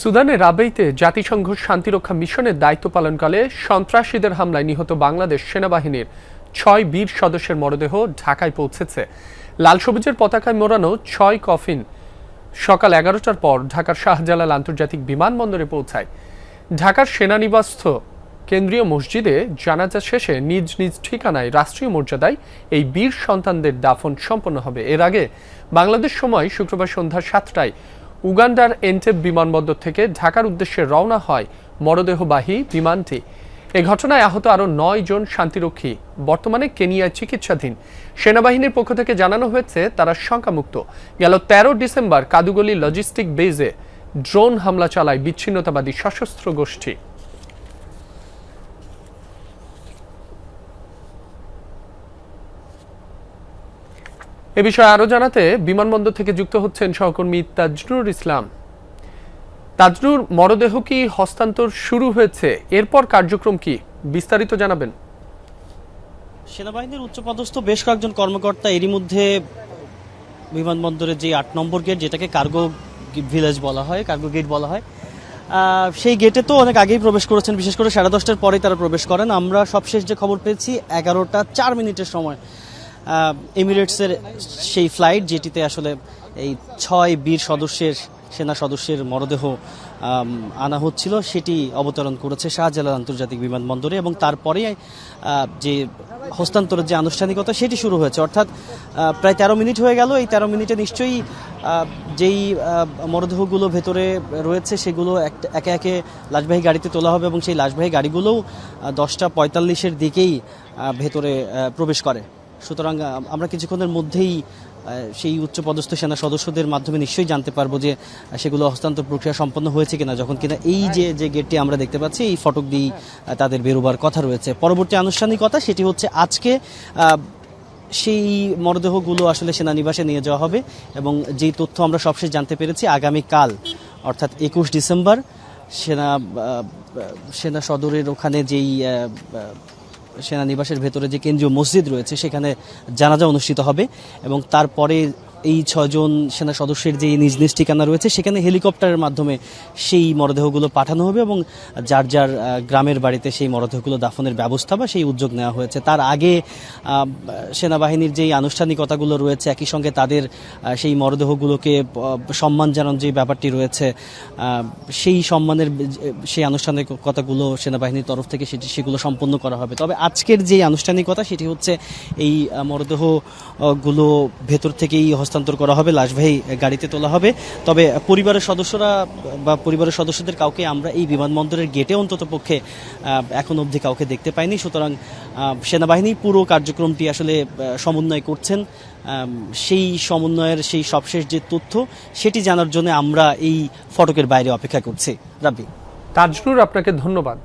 সুদানের রাবেইতে জাতিসংঘ শান্তিরক্ষা মিশনের দায়িত্ব পালনকালে সন্ত্রাসীদের হামলায় নিহত বাংলাদেশ সেনাবাহিনীর ছয় বীর সদস্যের মরদেহ ঢাকায় পৌঁছেছে। লাল সবুজের পতাকায় মোড়ানো ছয় কফিন সকাল এগারোটার পর ঢাকার শাহজালাল আন্তর্জাতিক বিমানবন্দরে পৌঁছায়। ঢাকার সেনানিবাসস্থ কেন্দ্রীয় মসজিদে জানাজা শেষে নিজ নিজ ঠিকানায় রাষ্ট্রীয় মর্যাদায় এই বীর সন্তানদের দাফন সম্পন্ন হবে। এর আগে বাংলাদেশ সময় শুক্রবার সন্ধ্যা সাতটায় উগান্ডার এনটেপ বিমানবন্দর থেকে ঢাকার উদ্দেশ্যে রওনা হয় মরদেহবাহী বিমানটি। এ ঘটনায় আহত আরও নয় জন শান্তিরক্ষী। বর্তমানে কেনিয়ায় চিকিৎসাধীন। সেনাবাহিনীর পক্ষ থেকে জানানো হয়েছে, তারা শঙ্কামুক্ত। গেল তেরো ডিসেম্বর কাদুগলি লজিস্টিক বেজে ড্রোন হামলা চালায় বিচ্ছিন্নতাবাদী সশস্ত্র গোষ্ঠী। এ বিষয়ে আরও জানাতে বিমানবন্দর থেকে যুক্ত হচ্ছেন সহকর্মী তাজনুর ইসলাম। তাজনুর মরদেহ কি হস্তান্তর শুরু হয়েছে? এরপর কার্যক্রম কি? বিস্তারিত জানাবেন। সেনাবাহিনীর উচ্চপদস্থ বেশ কয়েকজন কর্মকর্তা এরই মধ্যে বিমানবন্দরের যে আট নম্বর গেট, যেটাকে কার্গো ভিলেজ বলা হয়, কার্গো গেট বলা হয় সেই গেটে তো অনেক আগেই প্রবেশ করেছেন। বিশেষ করে সাড়ে দশটার পরেই তারা প্রবেশ করেন। আমরা সবশেষ যে খবর পেয়েছি, এগারোটা চার মিনিটের সময়। এমিরেটসের সেই ফ্লাইট যেটিতে আসলে এই ছয় বীর সদস্যের, সেনা সদস্যের মরদেহ আনা হচ্ছিল, সেটি অবতরণ করেছে শাহজালাল আন্তর্জাতিক বিমানবন্দরে এবং তারপরে যে হস্তান্তরের যে আনুষ্ঠানিকতা, সেটি শুরু হয়েছে। অর্থাৎ প্রায় তেরো মিনিট হয়ে গেল। এই তেরো মিনিটে নিশ্চয়ই যেই মরদেহগুলো ভেতরে রয়েছে, সেগুলো এক- একে লাশবাহী গাড়িতে তোলা হবে এবং সেই লাশবাহী গাড়িগুলোও দশটা পঁয়তাল্লিশের দিকেই ভেতরে প্রবেশ করে। সুতরাং আমরা কিছুক্ষণের মধ্যেই সেই উচ্চপদস্থ সেনা সদস্যদের মাধ্যমে নিশ্চয়ই জানতে পারব যে সেগুলো হস্তান্তর প্রক্রিয়া সম্পন্ন হয়েছে কিনা। যখন কিনা এই যে যে গেটটি আমরা দেখতে পাচ্ছি এই ফটক দিয়েই তাদের বেরোবার কথা রয়েছে। পরবর্তী আনুষ্ঠানিকতা সেটি হচ্ছে আজকে সেই মরদেহগুলো আসলে সেনানিবাসে নিয়ে যাওয়া হবে এবং যেই তথ্য আমরা সবশেষ জানতে পেরেছি আগামীকাল অর্থাৎ একুশ ডিসেম্বর সেনা সেনা সদরের ওখানে যেই সেনানিবাসের ভেতরে যে কেন্দ্রীয় মসজিদ রয়েছে সেখানে জানাজা অনুষ্ঠিত হবে এবং তারপরে এই ছজন সেনা সদস্যের যে নিজ নিজ ঠিকানা রয়েছে সেখানে হেলিকপ্টারের মাধ্যমে সেই মরদেহগুলো পাঠানো হবে এবং যার যার গ্রামের বাড়িতে সেই মরদেহগুলো দাফনের ব্যবস্থা বা সেই উদ্যোগ নেওয়া হয়েছে। তার আগে সেনাবাহিনীর যেই আনুষ্ঠানিকতাগুলো রয়েছে একই সঙ্গে তাদের সেই মরদেহগুলোকে সম্মান জানানোর যে ব্যাপারটি রয়েছে সেই সম্মানের সেই আনুষ্ঠানিকতাগুলো সেনাবাহিনীর তরফ থেকে সেটি সেগুলো সম্পন্ন করা হবে। তবে আজকের যে আনুষ্ঠানিকতা সেটি হচ্ছে এই আহ, মরদেহ আহ, গুলো ভেতর থেকেই হস্তান্তর করা হবে, লাশবাহী গাড়িতে তোলা হবে। তবে পরিবারের সদস্যরা বা পরিবারের সদস্যদের কাউকে আমরা এই বিমানবন্দরের গেটে অন্তত পক্ষে এখন অবধি কাউকে দেখতে পাইনি। সুতরাং সেনাবাহিনী পুরো কার্যক্রমটি আসলে সমন্বয় করছেন। সেই সমন্বয়ের সেই সবশেষ যে তথ্য, সেটি জানার জন্য আমরা এই ফটকের বাইরে অপেক্ষা করছি। রাব্বি। তাজনুর আপনাকে ধন্যবাদ।